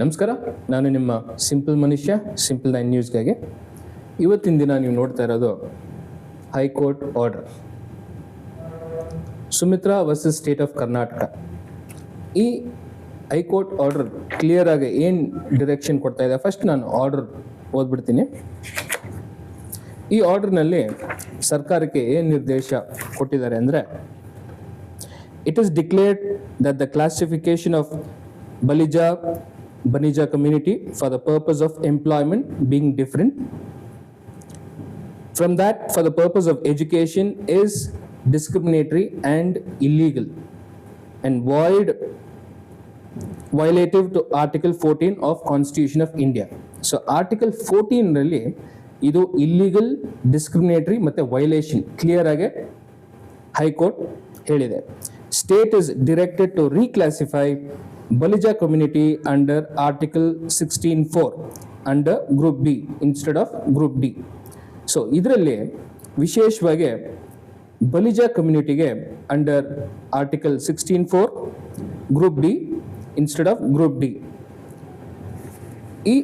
ನಮಸ್ಕಾರ, ನಾನು ನಿಮ್ಮ ಸಿಂಪಲ್ ಮನುಷ್ಯ ಸಿಂಪಲ್ ನೈನ್ ನ್ಯೂಸ್ಗಾಗಿ ಇವತ್ತಿನ ದಿನ ನೀವು ನೋಡ್ತಾ ಇರೋದು high court order Sumitra versus state of Karnataka ಈ ಹೈಕೋರ್ಟ್ ಆರ್ಡರ್ ಕ್ಲಿಯರ್ ಆಗಿ ಏನು ಡಿರೆಕ್ಷನ್ ಕೊಡ್ತಾ ಇದೆ? ಫಸ್ಟ್ ನಾನು ಆರ್ಡರ್ ಓದ್ಬಿಡ್ತೀನಿ. ಈ ಆರ್ಡರ್ನಲ್ಲಿ ಸರ್ಕಾರಕ್ಕೆ ಏನು ನಿರ್ದೇಶ ಕೊಟ್ಟಿದ್ದಾರೆ ಅಂದರೆ it is declared that the classification of Balija Banija community for the purpose of employment being different from that for the purpose of education is discriminatory and illegal and void violative to article 14 of constitution of india so article 14 really ಇದು illegal discriminatory ಮತ್ತು violation clear ಆಗಿ high court ಹೇಳಿದೆ state is directed to reclassify community under article sixteen four under group B instead of group D so ಇದರಲ್ಲಿ ವಿಶೇಷವಾಗಿ Balija ಕಮ್ಯುನಿಟಿಗೆ under article sixteen four group D instead of group D ಈ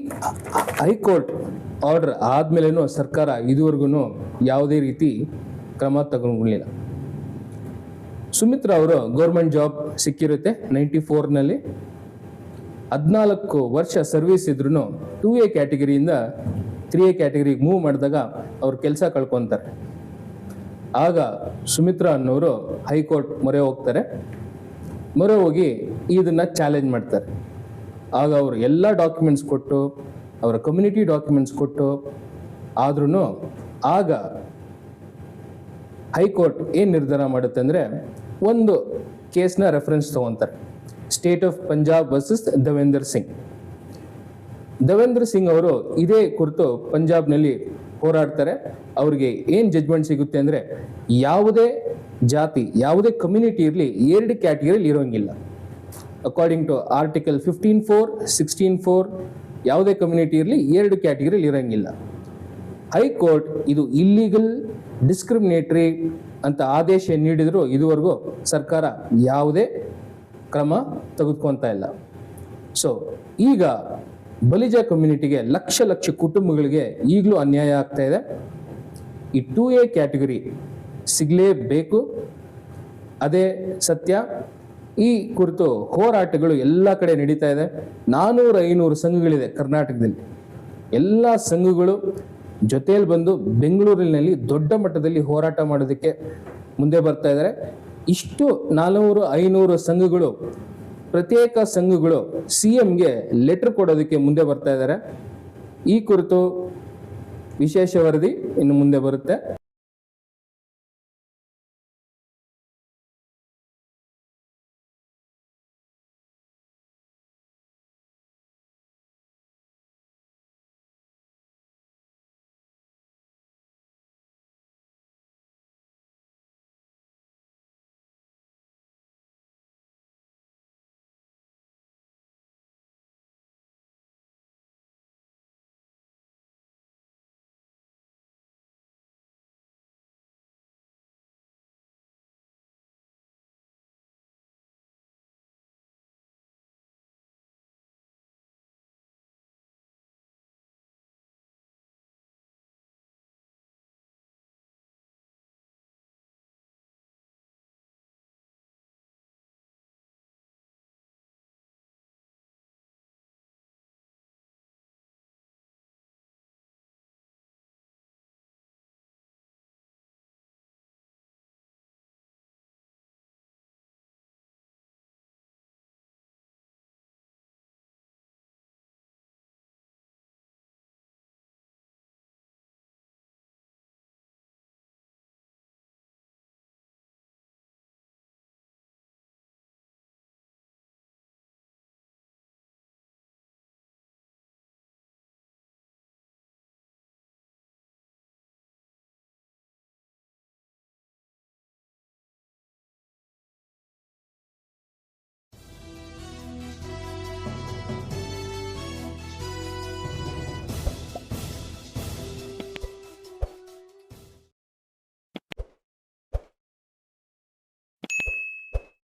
high court order ಆದ್ಮೇಲೆನೂ ಸರ್ಕಾರ ಇದುವರೆಗೂ ಯಾವುದೇ ರೀತಿ ಕ್ರಮ ತಗೊಂಡಿಲ್ಲ. ಸುಮಿತ್ರಾ ಅವರು ಗೌರ್ಮೆಂಟ್ ಜಾಬ್ ಸಿಕ್ಕಿರುತ್ತೆ ನೈಂಟಿ ಫೋರ್ನಲ್ಲಿ ಹದಿನಾಲ್ಕು ವರ್ಷ ಸರ್ವಿಸ್ ಇದ್ರೂ ಟೂ ಎ ಕ್ಯಾಟಗರಿಯಿಂದ ತ್ರೀ ಎ ಕ್ಯಾಟಗರಿಗೆ ಮೂವ್ ಮಾಡಿದಾಗ ಅವ್ರು ಕೆಲಸ ಕಳ್ಕೊತಾರೆ. ಆಗ ಸುಮಿತ್ರಾ ಅನ್ನೋರು ಹೈಕೋರ್ಟ್ ಮೊರೆ ಹೋಗ್ತಾರೆ. ಮೊರೆ ಹೋಗಿ ಇದನ್ನ ಚಾಲೆಂಜ್ ಮಾಡ್ತಾರೆ. ಆಗ ಅವರು ಎಲ್ಲ ಡಾಕ್ಯುಮೆಂಟ್ಸ್ ಕೊಟ್ಟು, ಅವರ ಕಮ್ಯುನಿಟಿ ಡಾಕ್ಯುಮೆಂಟ್ಸ್ ಕೊಟ್ಟು ಆದ್ರೂ ಆಗ ಹೈಕೋರ್ಟ್ ಏನು ನಿರ್ಧಾರ ಮಾಡುತ್ತೆ ಅಂದರೆ ಒಂದು ಕೇಸ್ನ ರೆಫರೆನ್ಸ್ ತಗೊಂತಾರೆ. State of Punjab versus Devender Singh Devendra Singh ಅವರು ಇದೇ ಕುರಿತು ಪಂಜಾಬ್ನಲ್ಲಿ ಹೋರಾಡ್ತಾರೆ. ಅವ್ರಿಗೆ ಏನು ಜಜ್ಮೆಂಟ್ ಸಿಗುತ್ತೆ ಅಂದರೆ ಯಾವುದೇ ಜಾತಿ, ಯಾವುದೇ ಕಮ್ಯುನಿಟಿ ಇರಲಿ ಎರಡು ಕ್ಯಾಟಗರಿಲಿ ಇರೋಂಗಿಲ್ಲ. According to article fifteen four sixteen four ಯಾವುದೇ ಕಮ್ಯುನಿಟಿ ಇರಲಿ ಎರಡು ಕ್ಯಾಟಗರಿಲಿ ಇರೋಂಗಿಲ್ಲ. ಹೈಕೋರ್ಟ್ ಇದು ಇಲ್ಲೀಗಲ್ ಡಿಸ್ಕ್ರಿಮಿನೇಟರಿ ಅಂತ ಆದೇಶ ನೀಡಿದರೂ ಇದುವರೆಗೂ ಸರ್ಕಾರ ಯಾವುದೇ ಕ್ರಮ ತೆಗೆದುಕೊತಾ ಇಲ್ಲ. ಸೊ ಈಗ ಬಲಿಜ ಕಮ್ಯುನಿಟಿಗೆ ಲಕ್ಷ ಲಕ್ಷ ಕುಟುಂಬಗಳಿಗೆ ಈಗಲೂ ಅನ್ಯಾಯ ಆಗ್ತಾ ಇದೆ. ಈ ಟೂ ಎ ಕ್ಯಾಟಗರಿ ಸಿಗಲೇಬೇಕು. ಅದೇ ಸತ್ಯ. ಈ ಕುರಿತು ಹೋರಾಟಗಳು ಎಲ್ಲ ಕಡೆ ನಡೀತಾ ಇದೆ. ನಾನೂರು ಐನೂರು ಸಂಘಗಳಿದೆ ಕರ್ನಾಟಕದಲ್ಲಿ. ಎಲ್ಲ ಸಂಘಗಳು ಜೊತೆಯಲ್ಲಿ ಬಂದು ಬೆಂಗಳೂರಿನಲ್ಲಿ ದೊಡ್ಡ ಮಟ್ಟದಲ್ಲಿ ಹೋರಾಟ ಮಾಡೋದಕ್ಕೆ ಮುಂದೆ ಬರ್ತಾ ಇದ್ದಾರೆ. ಇಷ್ಟು ನಾಲ್ನೂರು ಐನೂರು ಸಂಘಗಳು, ಪ್ರತ್ಯೇಕ ಸಂಘಗಳು ಸಿ ಎಂಗೆ ಲೆಟರ್ ಕೊಡೋದಕ್ಕೆ ಮುಂದೆ ಬರ್ತಾ ಇದ್ದಾರೆ. ಈ ಕುರಿತು ವಿಶೇಷ ವರದಿ ಇನ್ನು ಮುಂದೆ ಬರುತ್ತೆ.